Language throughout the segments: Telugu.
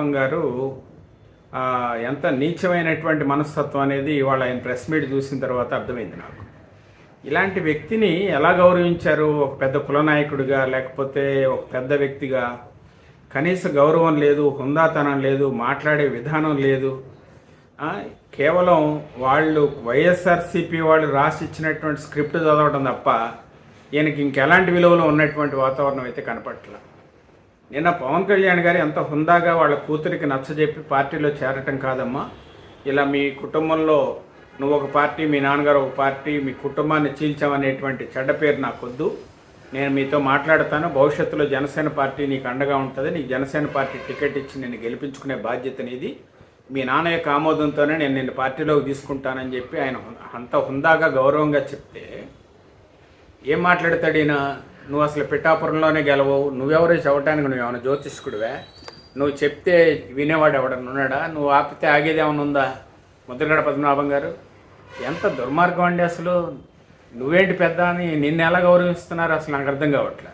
గారు ఎంత నీచమైనటువంటి మనస్తత్వం అనేది ఇవాళ ఆయన ప్రెస్ మీట్ చూసిన తర్వాత అర్థమైంది నాకు. ఇలాంటి వ్యక్తిని ఎలా గౌరవించారు? ఒక పెద్ద కులనాయకుడిగా లేకపోతే ఒక పెద్ద వ్యక్తిగా? కనీస గౌరవం లేదు హుందాతనం లేదు మాట్లాడే విధానం లేదు. కేవలం వాళ్ళు వైఎస్ఆర్సీపీ వాళ్ళు రాసి ఇచ్చినటువంటి స్క్రిప్ట్ చదవడం తప్ప ఈయనకి ఇంకెలాంటి విలువలు ఉన్నటువంటి వాతావరణం అయితే కనపట్ల నిన్న పవన్ కళ్యాణ్ గారు ఎంత హుందాగా వాళ్ళ కూతురికి నచ్చజెప్పి పార్టీలో చేరటం కాదమ్మా. ఇలా మీ కుటుంబంలో నువ్వు ఒక పార్టీ మీ నాన్నగారు ఒక పార్టీ మీ కుటుంబాన్ని చీల్చామనేటువంటి చెడ్డ పేరు నాకొద్దు. నేను మీతో మాట్లాడతాను. భవిష్యత్తులో జనసేన పార్టీ నీకు అండగా ఉంటుంది. నీకు జనసేన పార్టీ టికెట్ ఇచ్చి నేను గెలిపించుకునే బాధ్యత నీది. మీ నాన్న యొక్క ఆమోదంతోనే నేను నిన్ను పార్టీలోకి తీసుకుంటానని చెప్పి ఆయన అంత హుందాగా గౌరవంగా చెప్తే ఏం మాట్లాడతాడు ఈయన? నువ్వు అసలు పిఠాపురంలోనే గెలవవు. నువ్వెవరో చెప్పడానికి నువ్వు ఏమైనా జ్యోతిష్కుడివే? నువ్వు చెప్తే వినేవాడు ఎవడన్నా ఉన్నాడా? నువ్వు ఆపితే ఆగేది ఏమైనా ఉందా? ముద్రగడ పద్మనాభం గారు ఎంత దుర్మార్గం అండి అసలు. నువ్వేంటి పెద్ద అని నిన్ను ఎలా గౌరవిస్తున్నారు అసలు నాకు అర్థం కావట్లే?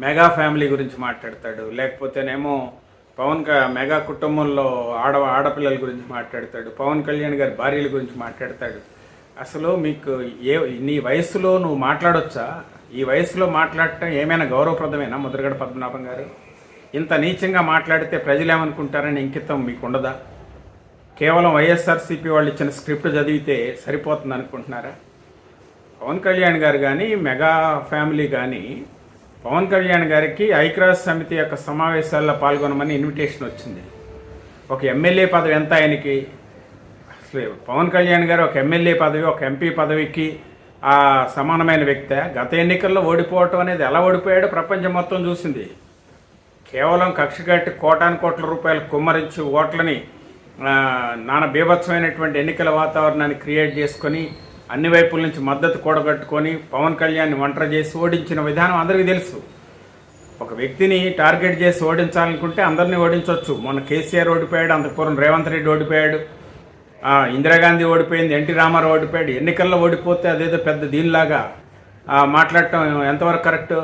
మెగా ఫ్యామిలీ గురించి మాట్లాడతాడు. లేకపోతేనేమో పవన్ మెగా కుటుంబంలో ఆడ ఆడపిల్లల గురించి మాట్లాడతాడు. పవన్ కళ్యాణ్ గారి భార్యల గురించి మాట్లాడతాడు. అసలు మీకు ఏ నీ వయసులో నువ్వు మాట్లాడొచ్చా? ఈ వయసులో మాట్లాడటం ఏమైనా గౌరవప్రదమేనా ముద్రగడ పద్మనాభం గారు? ఇంత నీచంగా మాట్లాడితే ప్రజలు ఏమనుకుంటారని ఇంకితం మీకు ఉండదా కేవలం వైఎస్ఆర్సీపీ వాళ్ళు ఇచ్చిన స్క్రిప్ట్ చదివితే సరిపోతుంది అనుకుంటున్నారా పవన్ కళ్యాణ్ గారు కానీ మెగా ఫ్యామిలీ కానీ పవన్ కళ్యాణ్ గారికి ఐక్యరాజ్య సమితి యొక్క సమావేశాల్లో పాల్గొనమని ఇన్విటేషన్ వచ్చింది. ఒక ఎమ్మెల్యే పదవి ఎంత ఆయనకి? అసలు పవన్ కళ్యాణ్ గారు ఒక ఎమ్మెల్యే పదవి ఒక ఎంపీ పదవికి సమానమైన వ్యక్తే గత ఎన్నికల్లో ఓడిపోవటం అనేది ఎలా ఓడిపోయాడో ప్రపంచం మొత్తం చూసింది. కేవలం కక్ష కోటాను కోట్ల రూపాయలు కుమ్మరించి ఓట్లని నానా బీభత్సమైనటువంటి ఎన్నికల వాతావరణాన్ని క్రియేట్ చేసుకొని అన్ని వైపుల నుంచి మద్దతు కూడగట్టుకొని పవన్ కళ్యాణ్ని ఒంటరి చేసి ఓడించిన విధానం అందరికీ తెలుసు. ఒక వ్యక్తిని టార్గెట్ చేసి ఓడించాలనుకుంటే అందరినీ ఓడించవచ్చు మొన్న కేసీఆర్ ఓడిపోయాడు అంతకుపూర్వం రేవంత్ రెడ్డి ఓడిపోయాడు. ఇందిరాగాంధీ ఓడిపోయింది ఎన్టీ రామారావు ఓడిపోయాడు ఎన్నికల్లో ఓడిపోతే అదేదో పెద్ద దీనిలాగా మాట్లాడటం ఎంతవరకు కరెక్ట్?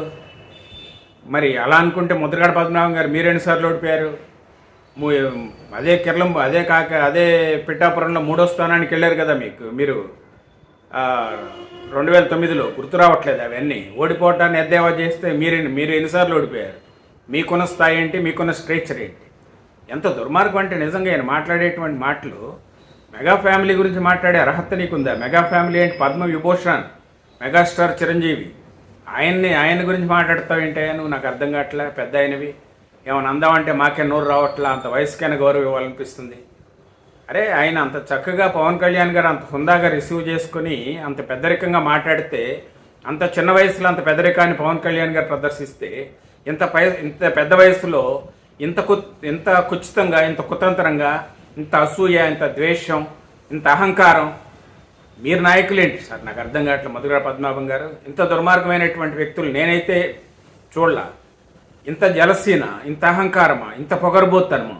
మరి అలా అనుకుంటే ముద్రగడ పద్మనాభం గారు మీరు ఎన్నిసార్లు ఓడిపోయారు? అదే కిర్లం అదే కాక అదే పిఠాపురంలో మూడో స్థానానికి వెళ్ళారు కదా మీకు మీరు రెండు వేల తొమ్మిదిలో గుర్తు రావట్లేదు అవన్నీ. ఓడిపోవటాన్ని ఎద్దేవా చేస్తే మీరు మీరు ఎన్నిసార్లు ఓడిపోయారు? మీకున్న స్థాయి ఏంటి? మీకున్న స్ట్రేచర్ ఏంటి? ఎంత దుర్మార్గం అంటే నిజంగా ఆయన మాట్లాడేటువంటి మాటలు మెగా ఫ్యామిలీ గురించి మాట్లాడే అర్హత నీకుందా? మెగా ఫ్యామిలీ ఏంటి? పద్మ విభూషణ్ మెగాస్టార్ చిరంజీవి. ఆయన్ని ఆయన గురించి మాట్లాడతావేంటే నువ్వు నాకు అర్థం కావట్లే పెద్ద ఆయనవి. ఏమైనా అందామంటే మాకే నోరు రావట్లా? అంత వయసుకైనా గౌరవం ఇవ్వాలనిపిస్తుంది. అరే ఆయన అంత చక్కగా పవన్ కళ్యాణ్ గారు అంత హుందాగా రిసీవ్ చేసుకుని అంత పెద్దరికంగా మాట్లాడితే అంత చిన్న వయసులో అంత పెద్దరికాన్ని పవన్ కళ్యాణ్ గారు ప్రదర్శిస్తే ఇంత పై ఇంత పెద్ద వయసులో ఇంత కు ఇంత కుచితంగా ఇంత కుతంత్రంగా ఇంత అసూయ ఇంత ద్వేషం ఇంత అహంకారం. మీరు నాయకులేంటి? సార్ నాకు అర్థం కావట్లేదు మధుర పద్మనాభం గారు ఇంత దుర్మార్గమైనటువంటి వ్యక్తులు నేనైతే చూడలా. ఇంత జలసీన ఇంత అహంకారమా? ఇంత పొగరబోత్తనమా?